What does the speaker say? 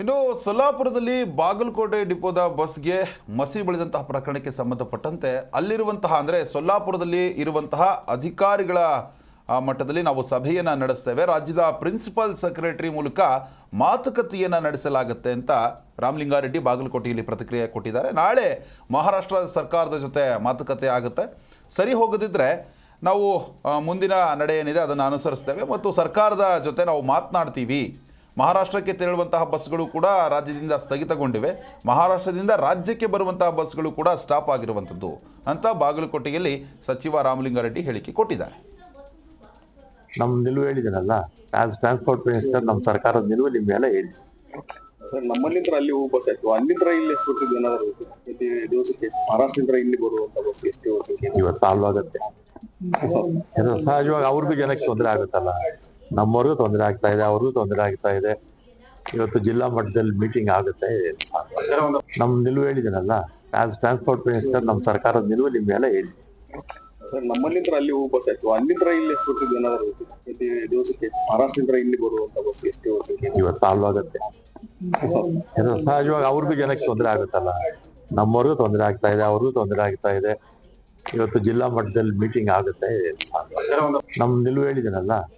ಇನ್ನು ಸೊಲ್ಲಾಪುರದಲ್ಲಿ ಬಾಗಲಕೋಟೆ ಡಿಪೋದ ಬಸ್ಗೆ ಮಸಿ ಬಳಿದಂತಹ ಪ್ರಕರಣಕ್ಕೆ ಸಂಬಂಧಪಟ್ಟಂತೆ ಅಲ್ಲಿರುವಂತಹ, ಅಂದರೆ ಸೊಲ್ಲಾಪುರದಲ್ಲಿ ಇರುವಂತಹ ಅಧಿಕಾರಿಗಳ ಮಟ್ಟದಲ್ಲಿ ನಾವು ಸಭೆಯನ್ನು ನಡೆಸ್ತೇವೆ. ರಾಜ್ಯದ ಪ್ರಿನ್ಸಿಪಲ್ ಸೆಕ್ರೆಟರಿ ಮೂಲಕ ಮಾತುಕತೆಯನ್ನು ನಡೆಸಲಾಗುತ್ತೆ ಅಂತ ರಾಮಲಿಂಗಾರೆಡ್ಡಿ ಬಾಗಲಕೋಟೆಯಲ್ಲಿ ಪ್ರತಿಕ್ರಿಯೆ ಕೊಟ್ಟಿದ್ದಾರೆ. ನಾಳೆ ಮಹಾರಾಷ್ಟ್ರ ಸರ್ಕಾರದ ಜೊತೆ ಮಾತುಕತೆ ಆಗುತ್ತೆ. ಸರಿ ಹೋಗದಿದ್ದರೆ ನಾವು ಮುಂದಿನ ನಡೆ ಏನಿದೆ ಅದನ್ನು ಅನುಸರಿಸ್ತೇವೆ. ಮತ್ತು ಸರ್ಕಾರದ ಜೊತೆ ನಾವು ಮಾತನಾಡ್ತೀವಿ. ಮಹಾರಾಷ್ಟ್ರಕ್ಕೆ ತೆರಳುವಂತಹ ಬಸ್ಗಳು ಕೂಡ ರಾಜ್ಯದಿಂದ ಸ್ಥಗಿತಗೊಂಡಿವೆ. ಮಹಾರಾಷ್ಟ್ರದಿಂದ ರಾಜ್ಯಕ್ಕೆ ಬರುವಂತಹ ಬಸ್ಗಳು ಕೂಡ ಸ್ಟಾಪ್ ಆಗಿರುವಂಥದ್ದು ಅಂತ ಬಾಗಲಕೋಟೆಯಲ್ಲಿ ಸಚಿವ ರಾಮಲಿಂಗಾರೆಡ್ಡಿ ಹೇಳಿಕೆ ಕೊಟ್ಟಿದ್ದಾರೆ. ನಮ್ಮ ನಿಲುವು ಹೇಳಿದ್ದೀನಲ್ಲ ಆಸ್ ಟ್ರಾನ್ಸ್ಪೋರ್ಟ್ ಮಿನಿಸ್ಟರ್ ನಮ್ಮ ಸರ್ಕಾರದ ನಿಲುವು ನಿಮ್ಮ ಮೇಲೆ ಹೇಳಿ ಸರ್ ನಮ್ಮಲ್ಲಿಂದ ಅಲ್ಲಿ ಹೋಗೋ ಬಸ್ ಆಯ್ತು. ಅಲ್ಲಿಂದ ಇಲ್ಲಿ ಎಷ್ಟು ಬರ್ತಿದ್ದು ಏನಾದ್ರು ಪ್ರತಿ ದಿವಸಕ್ಕೆ ಮಹಾರಾಷ್ಟ್ರದಿಂದ ಇಲ್ಲಿ ಬರುವಂತ ಬಸ್ ಎಷ್ಟು ಇವತ್ತು ಸಾಲ್ವ್ ಆಗುತ್ತೆ ಸಹಜವಾಗಿ ಅವ್ರಿಗೂ ಜನಕ್ಕೆ ತೊಂದರೆ ಆಗುತ್ತಲ್ಲ. ನಮ್ಮವ್ರಿಗೂ ತೊಂದರೆ ಆಗ್ತಾ ಇದೆ ಅವ್ರಿಗೂ ತೊಂದರೆ ಆಗ್ತಾ ಇದೆ. ಇವತ್ತು ಜಿಲ್ಲಾ ಮಟ್ಟದಲ್ಲಿ ಮೀಟಿಂಗ್ ಆಗುತ್ತೆ. ನಮ್ ನಿಲುವು ಹೇಳಿದ್ದೀನಲ್ಲ ಆಸ್ ಟ್ರಾನ್ಸ್ಪೋರ್ಟ್ ಮಿನಿಸ್ಟರ್ ನಮ್ಮ ಸರ್ಕಾರದ ನಿಲುವು ನಿಮ್ಮ ಮೇಲೆ ಹೇಳಿ. ಸರ್ ನಮ್ಮಲ್ಲಿಂದ ಅಲ್ಲಿ ಹೋಗಿ ಬಸ್ ಆಯ್ತು. ಅಲ್ಲಿಂದ ಇಲ್ಲಿ ಎಷ್ಟು ಬರ್ತಿದ್ವಿ ಏನಾದ್ರು ಪ್ರತಿ ದಿವಸಕ್ಕೆ ಮಹಾರಾಷ್ಟ್ರದಿಂದ ಇಲ್ಲಿ ಬರುವಂತ ಬಸ್ ಎಷ್ಟು ಇವತ್ತು ಸಾಲ್ವ್ ಆಗುತ್ತೆ. ಸಹಜವಾಗಿ ಅವ್ರಿಗೂ ಜನಕ್ಕೆ ತೊಂದರೆ ಆಗುತ್ತಲ್ಲ. ನಮ್ಮವ್ರಿಗೂ ತೊಂದರೆ ಆಗ್ತಾ ಇದೆ ಅವ್ರಿಗೂ ತೊಂದರೆ ಆಗ್ತಾ ಇದೆ. ಇವತ್ತು ಜಿಲ್ಲಾ ಮಟ್ಟದಲ್ಲಿ ಮೀಟಿಂಗ್ ಆಗುತ್ತೆ. ನಮ್ ನಿಲುವು ಹೇಳಿದ್ದೀನಲ್ಲ as